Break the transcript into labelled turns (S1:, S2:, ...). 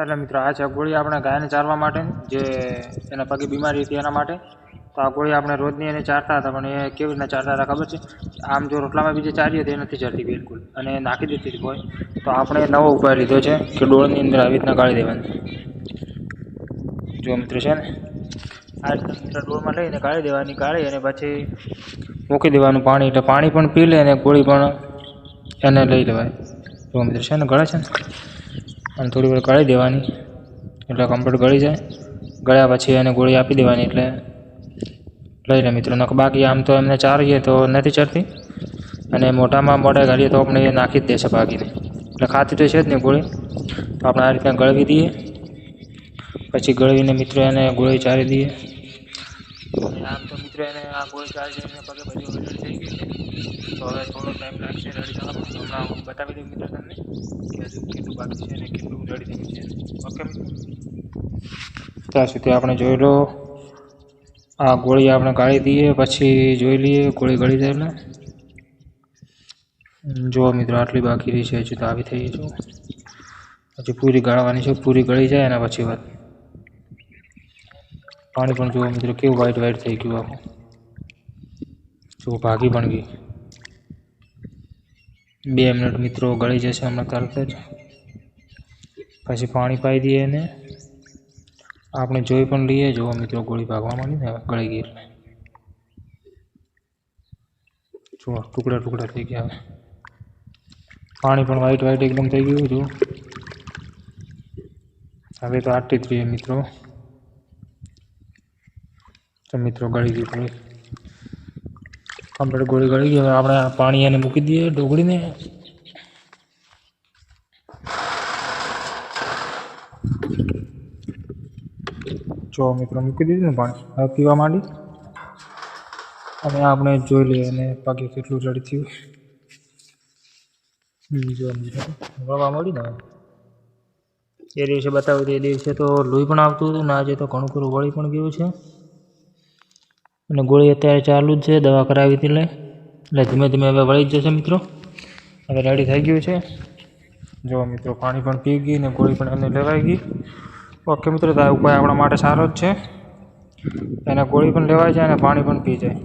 S1: એટલે મિત્રો, આ છે ગોળી આપણે ગાયને ચારવા માટે, જે એના પગે બીમારી હતી એના માટે. તો આ ગોળી આપણે રોજની એને ચારતા હતા, પણ એ કેવી રીતના ચારતા હતા ખબર છે? આમ જો રોટલામાં બીજે ચારી હતી એ નથી ચડતી બિલકુલ, અને નાખી દેતી હતી કોઈ. તો આપણે નવો ઉપાય લીધો છે, કે ડોળની અંદર આવી રીતના કાઢી દેવાની. જો મિત્રો છે ને, આ રીતના મિત્રો ડોળમાં લઈને કાઢી દેવાની કાઢી અને પછી મૂકી દેવાનું પાણી, એટલે પાણી પણ પી લે અને ગોળી પણ એને લઈ લેવાય. જો મિત્રો છે ને, ગળે છે ને? અને થોડી વાર કાઢી દેવાની. એટલે કમ્પ્લીટ ગળી જાય. ગળ્યા પછી એને ગોળી આપી દેવાની એટલે લઈ લે મિત્રો. નક બાકી આમ તો એમને ચારીએ તો નથી ચડતી. અને મોટામાં મોટા ગાળીએ તો આપણે એ નાખી જ દેશે બાકીને એટલે ખાતી તો છે જ નહીં ગોળી. તો આપણે આ રીતના ગળવી દઈએ. પછી ગળવીને મિત્રો એને ગોળી ચારી દઈએ. આમ તો મિત્રો એને આ ગોળી ચારી પગે બધી તો થોડો ટાઈમ લાગશે રેડી થવા હમણાં હું બતાવી દઉં મિત્રો તમને કે હજુ કેટલું બાકી છે અને કેટલું રેડી થયું છે. ઓકે ત્યાં સુધી આપણે જોઈ લો, આ ગોળી આપણે ગાળી દઈએ, પછી જોઈ લઈએ, ગોળી ગળી જાય એટલે જુઓ મિત્રો, આટલી બાકી રહી છે, હજુ તો આવી થઈ છે. પછી પૂરી ગાળવાની છે, પૂરી ગળી જાય એના પછી વાત. પાણી પણ જુઓ મિત્રો, કેવું વ્હાઈટ વ્હાઈટ થઈ ગયું આખું. જુઓ ભાગી પણ ગઈ. બે મિનિટ મિત્રો ગળી જશે હમણાં તરત જ પછી પાણી પાઈ દઈએ એને. આપણે જોઈ પણ લઈએ. જુઓ મિત્રો ગોળી ભાગવા માંડી ને ગળી ગઈ એટલે. જુઓ, ટુકડા ટુકડા થઈ ગયા હવે. પાણી પણ વ્હાઈટ વ્હાઈટ એકદમ થઈ ગયું, જુઓ. હવે તો આટલી જ મિત્રો. તો મિત્રો ગળી ગયું ગોળી કમ્પ્લીટ ગોળી ગળી ગઈ આપણે પાણી એને મૂકી દઈએ ડોગળીને. જો મિત્રો મૂકી દીધું ને પાણી હવે પીવા માંડી. અને આપણે જોઈ લઈએ અને પગે કેટલું રેડી થયું. હમ, જો મિત્રો વળવા મળી ને એ દિવસે બતાવ્યું એ દિવસે તો લોહી પણ આવતું હતું ને આજે તો ઘણું ખરું વળી પણ ગયું છે. અને ગોળી અત્યારે ચાલુ જ છે, દવા કરાવી હતી એટલે ધીમે ધીમે હવે વળી જશે મિત્રો. હવે રેડી થઈ ગયું છે. જો મિત્રો, પાણી પણ પી ગઈ ને ગોળી પણ એને લેવાઈ ગઈ. ઓકે મિત્રો, તો આ ઉપાય આપણા માટે સારો જ છે. એને ગોળી પણ લેવાય જાય અને પાણી પણ પી જાય.